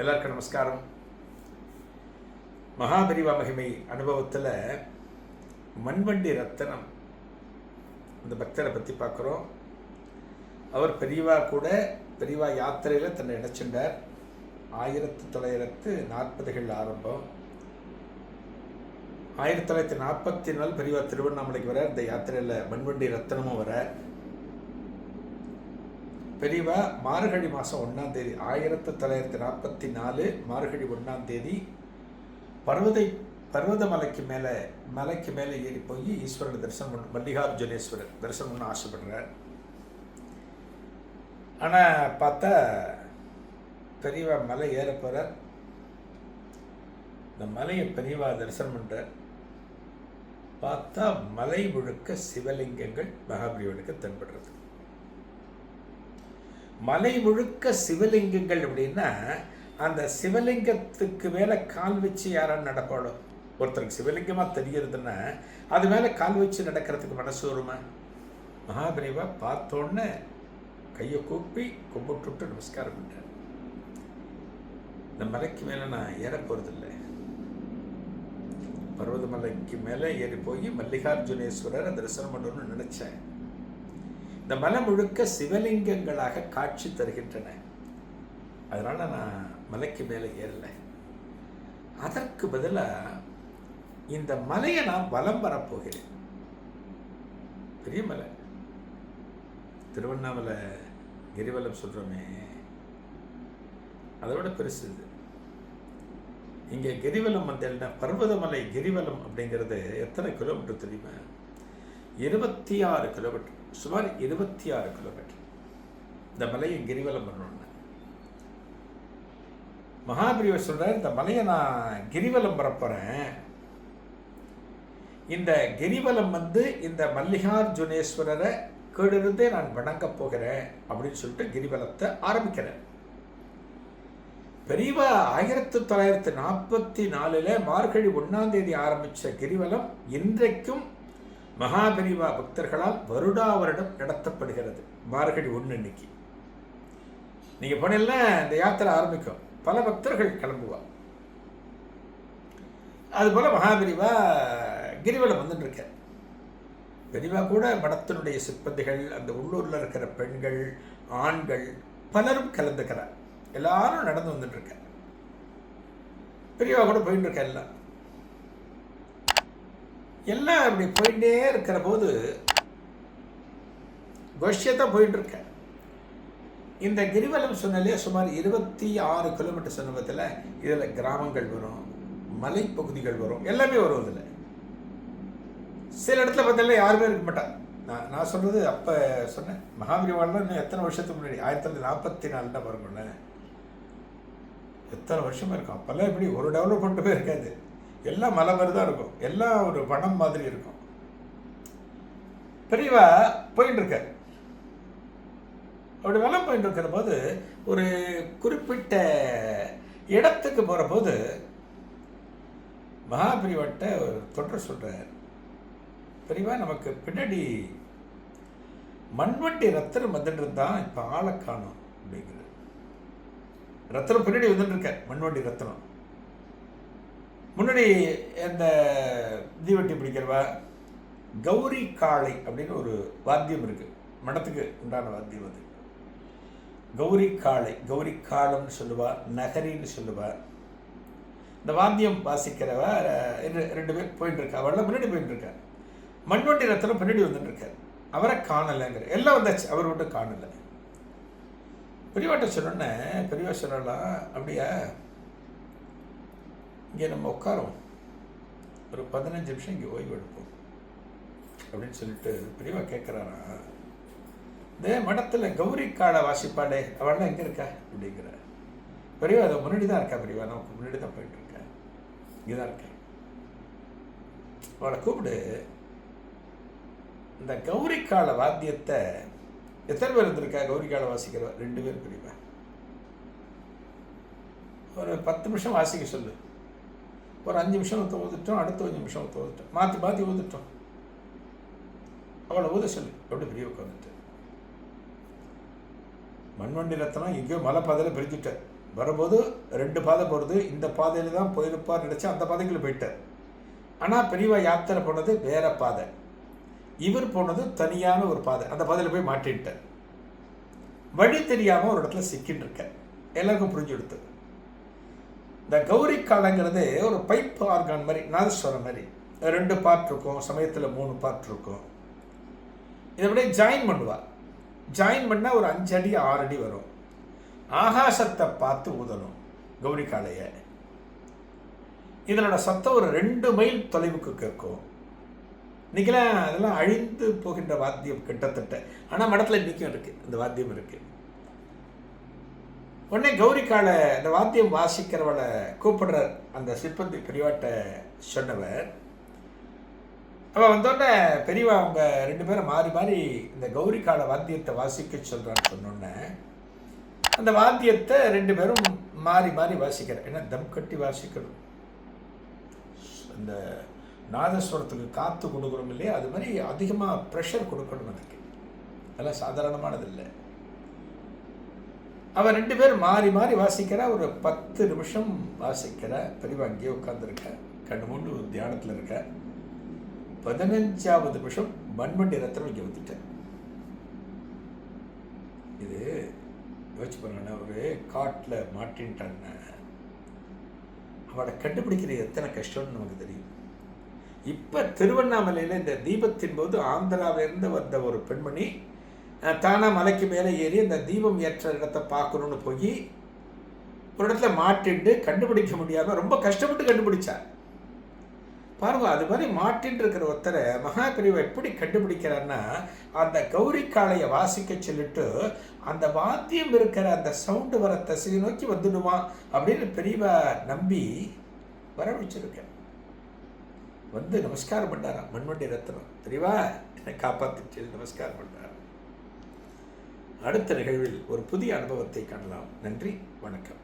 எல்லாருக்கும் நமஸ்காரம். மகாபரிவா மகிமை அனுபவத்தில் மண்வண்டி ரத்தனம் இந்த பக்தரை பற்றி பார்க்குறோம். அவர் பெரியவா கூட பெரியவா யாத்திரையில் தன்னை இணைச்சின்றார் ஆயிரத்தி தொள்ளாயிரத்து நாற்பதுகள் ஆரம்பம். ஆயிரத்தி தொள்ளாயிரத்தி நாற்பத்தி நாலு பெரியவா திருவண்ணாமலைக்கு வர இந்த யாத்திரையில் மண்வண்டி ரத்தனமும் வர பெரியவா மார்கழி மாதம் ஒன்றாம் தேதி ஆயிரத்தி தொள்ளாயிரத்தி நாற்பத்தி நாலு மார்கழி ஒன்றாம் தேதி பர்வதை பர்வத மலைக்கு மேலே மலைக்கு மேலே ஏறி போய் ஈஸ்வரன் தரிசனம் பண்ண மல்லிகார்ஜுனேஸ்வரர் தரிசனம் பண்ண ஆசைப்படுறார். ஆனால் பார்த்தா பெரியவா மலை ஏற போகிறார் இந்த மலையை பெரியவா தரிசனம் பண்ணுறார் பார்த்தா மலை முழுக்க சிவலிங்கங்கள் மகாபலிவனுக்கு தென்படுறது. மலை முழுக்க சிவலிங்கங்கள் அப்படின்னா அந்த சிவலிங்கத்துக்கு மேலே கால் வச்சு யாரும் நடப்பாளோ? ஒருத்தருக்கு சிவலிங்கமாக தெரியறதுன்னா அது மேலே கால் வச்சு நடக்கிறதுக்கு மனசு வருமா? மகாபிரிவா பார்த்தோன்னே கையை கூப்பி கும்பிட்டுட்டு நமஸ்காரம் பண்ணுறார் இந்த மலைக்கு மேலே நான் ஏற போகிறதில்லை பர்வதமலைக்கு மேலே ஏறி போய் மல்லிகார்ஜுனேஸ்வரரை தரிசனம் பண்ணணும்னு நினச்சேன். இந்த மலை முழுக்க சிவலிங்கங்களாக காட்சி தருகின்றன. அதனால் நான் மலைக்கு மேலே ஏறலை. அதற்கு பதிலாக இந்த மலையை நான் வலம் வரப்போகிறேன் பெரிய மலை. திருவண்ணாமலை கிரிவலம் சொல்கிறோமே அதை விட பெருசு. இது இங்கே கிரிவலம் வந்தேன்னா பர்வதமலை கிரிவலம் அப்படிங்கிறது எத்தனை கிலோமீட்டர் தெரியுமா? இருபத்தி ஆறு கிலோமீட்டர் சுமார் இருபத்தி ஆறு கிலோமீட்டர் இந்த மலையை கிரிவலம் பண்ணணும்னு மகாபிரிவர் சொல்கிறார் இந்த மலையை நான் கிரிவலம் வரப்போகிறேன் இந்த கிரிவலம் வந்து இந்த மல்லிகார்ஜுனேஸ்வரரை கேடிருந்தே நான் வணங்கப் போகிறேன் அப்படின்னு சொல்லிட்டு கிரிவலத்தை ஆரம்பிக்கிறேன் பெரியவா ஆயிரத்தி தொள்ளாயிரத்தி நாற்பத்தி நாலில் மார்கழி ஒன்றாம் தேதி ஆரம்பித்த கிரிவலம் இன்றைக்கும் மகாபெரிவா பக்தர்களால் வருடா வருடம் நடத்தப்படுகிறது. மார்கழி ஒன்று இன்னைக்கு நீங்கள் போனீங்கன்னா இந்த யாத்திரை ஆரம்பிக்கும். பல பக்தர்கள் கிளம்புவார் அதுபோல் மகாபெரிவா கிரிவலம் வந்துட்டு இருக்க கூட மடத்தினுடைய சிப்பந்திகள் அந்த உள்ளூரில் இருக்கிற பெண்கள் ஆண்கள் பலரும் கலந்துக்கிறார். எல்லாரும் நடந்து வந்துட்டு இருக்க பெரியவா கூட போயிட்டு எல்லாம். எல்லாம் அப்படி போயிட்டே இருக்கிற போது கோஷ்யத்தை போயிட்டு இருக்க. இந்த கிரிவலம் சொன்னாலே சுமார் இருபத்தி ஆறு கிலோமீட்டர் சமூகத்தில் இதில் கிராமங்கள் வரும் மலைப்பகுதிகள் வரும் எல்லாமே வரும் இதில். சில இடத்துல பார்த்தாலே யாருமே இருக்க மாட்டாங்க நான் நான் சொல்கிறது அப்போ சொன்னேன் மகாபரிவாளர் இன்னும் எத்தனை வருஷத்துக்கு முன்னாடி? ஆயிரத்தி தொள்ளாயிரத்தி நாற்பத்தி நாலு தான் பாருங்களேன் எத்தனை வருஷமாக இருக்கும்? அப்போல்லாம் இப்படி ஒரு டெவலப்மெண்ட்டுமே இருக்காது. எல்லாம் மலை மாதிரி தான் இருக்கும். எல்லாம் ஒரு வனம் மாதிரி இருக்கும். பெரியவா போயின்னு இருக்க. அப்படி வனம் போயிட்டு இருக்கிற போது ஒரு குறிப்பிட்ட இடத்துக்கு போகிற போது மகாபிரிவட்ட ஒரு தொடர் சொல்கிறார் பெரியவா நமக்கு பின்னாடி மண்வண்டி ரத்தனம் வந்துட்டு இருந்தான் இப்போ ஆளை காணும். அப்படிங்கிறது ரத்தனம் பின்னாடி வந்துட்டு இருக்க மண்வண்டி ரத்தனம் முன்னாடி இந்த தீவட்டி பிடிக்கிறவா கௌரி காளை அப்படின்னு ஒரு வாத்தியம் இருக்குது மடத்துக்கு உண்டான வாத்தியம் அது. கௌரி காளை கௌரி காலம்னு சொல்லுவா நகரின்னு சொல்லுவா. இந்த வாத்தியம் வாசிக்கிறவ ரெண்டு- ரெண்டு பேர் போயிட்டு இருக்கா முன்னாடி போயிட்டுருக்கா மண்வண்டி ரத்தனம் பின்னாடி வந்துட்டுருக்கார் அவரை காணலைங்கிற எல்லாம் வந்தாச்சு அவர் மட்டும் காணலை. பெரியவாட்ட சொன்னோன்னே பெரியவா சொல்லலாம் அப்படியா? இங்கே நம்ம உட்காரோம் ஒரு பதினஞ்சு நிமிஷம் இங்கே ஓய்வு எடுப்போம். அப்படின்னு சொல்லிட்டு பெரியவா கேட்குறாரா இதே மடத்தில் கௌரி காடை வாசிப்பாளே அவள்லாம் எங்கே இருக்கா? அப்படிங்கிற பெரியவா அதை முன்னாடி தான் இருக்கா பெரியவா நமக்கு முன்னாடி தான் போயிட்டு இருக்கா இங்கே தான் இருக்கேன். அவளை கூப்பிடு இந்த கௌரி கால வாத்தியத்தை எத்தனை பேர் இருந்திருக்கா? கௌரி கால வாசிக்கிறவா? ரெண்டு பேர் பெரியவா ஒரு பத்து நிமிஷம் வாசிக்க சொல்லு. ஒரு அஞ்சு நிமிஷம் ஊதிட்டோம் அடுத்த அஞ்சு நிமிஷம் ஊதிட்டோம் மாற்றி மாற்றி ஊதிட்டோம் அவளை ஊத சொல்லு. எப்படி பெரிய உட்காந்துட்டு மண்வண்டி ரத்தனம் எங்கேயோ மலை பாதையில் பிரிச்சுட்டார் வரும்போது ரெண்டு பாதை போகிறது இந்த பாதையில் தான் போயிருப்பார் நினச்சி அந்த பாதைக்குள்ளே போயிட்டார் ஆனால் பெரியவா யாத்திரை போனது வேற பாதை. இவர் போனது தனியான ஒரு பாதை. அந்த பாதையில் போய் மாட்டின்ட்டார் வழி தெரியாமல் ஒரு இடத்துல சிக்கின்னு இருக்க எல்லாருக்கும் புரிஞ்சு கொடுத்தது இந்த கௌரி காலங்கிறது ஒரு பைப் ஆர்கான் மாதிரி நாதஸ்வரம் மாதிரி. ரெண்டு பார்ட் இருக்கும் சமயத்தில் மூணு பார்ட் இருக்கும். இதை அப்படியே ஜாயின் பண்ணுவாள் ஜாயின் பண்ணால் ஒரு அஞ்சு அடி ஆறு அடி வரும். ஆகாசத்தை பார்த்து ஊதணும் கௌரி காளையை இதனோட சத்தம் ஒரு ரெண்டு மைல் தொலைவுக்கு கேட்கும். இன்றைக்கெல்லாம் அதெல்லாம் அழிந்து போகின்ற வாத்தியம் கிட்டத்தட்ட. ஆனால் மடத்தில் இன்றைக்கும் இருக்குது இந்த வாத்தியம் இருக்குது உடனே கௌரிக்காலை அந்த இந்த வாத்தியம் வாசிக்கிறவளை கூப்பிடுற அந்த சிற்பந்தி பெரியவாட்ட சொன்னவர். அவன் வந்தோடனே பெரியவா அவங்க ரெண்டு பேரும் மாறி மாறி இந்த கௌரிக்கால வாத்தியத்தை வாசிக்க சொல்கிறான்னு சொன்னோடனே அந்த வாத்தியத்தை ரெண்டு பேரும் மாறி மாறி வாசிக்கிறார். ஏன்னா தம் கட்டி வாசிக்கணும்? அந்த நாதஸ்வரத்துக்கு காற்று கொடுக்குறோம் இல்லையா? அது மாதிரி அதிகமாக ப்ரெஷர் கொடுக்கணும் அதுக்கு. அதெல்லாம் சாதாரணமானது இல்லை அவன் ரெண்டு பேர் மாறி மாறி வாசிக்கிறா ஒரு பத்து நிமிஷம் வாசிக்கிற பெரியவா அங்கேயே உட்காந்துருக்க கண்ணு மூண்டு தியானத்தில் இருக்க. பதினஞ்சாவது நிமிஷம் மண்மண்டி ரத்தனம் இங்கே வந்துட்டேன் இது யோசிச்சு பாருங்கண்ணா ஒரு காட்டில் மாட்டின்ட்டான்னா அவளை கண்டுபிடிக்கிறது எத்தனை கஷ்டம்னு நமக்கு தெரியும். இப்போ திருவண்ணாமலையில் இந்த தீபத்தின் போது ஆந்திராவிலிருந்து வந்த ஒரு பெண்மணி தானாக மலைக்கு மேலே ஏறி அந்த தீபம் ஏற்ற இடத்தை பார்க்கணுன்னு போய் ஒரு இடத்துல மாட்டிண்டு கண்டுபிடிக்க முடியாமல் ரொம்ப கஷ்டப்பட்டு கண்டுபிடிச்சார் பாருங்க அது மாதிரி மாட்டின்னு இருக்கிற ஒருத்தரை மகாபிரிவை எப்படி கண்டுபிடிக்கிறான்னா அந்த கௌரி காளையை வாசிக்க சொல்லிட்டு அந்த வாத்தியம் இருக்கிற அந்த சவுண்டு வர திசையை நோக்கி வந்துடுவான் அப்படின்னு பெரியவா நம்பி வரவழைச்சிருக்கேன் வந்து நமஸ்காரம் பண்ணாராம் மண்வண்டி ரத்னம் தெரியவா என்னை காப்பாற்றி நமஸ்காரம் பண்ணார் அடுத்த நிகழ்வில் ஒரு புதிய அனுபவத்தை காணலாம். நன்றி வணக்கம்.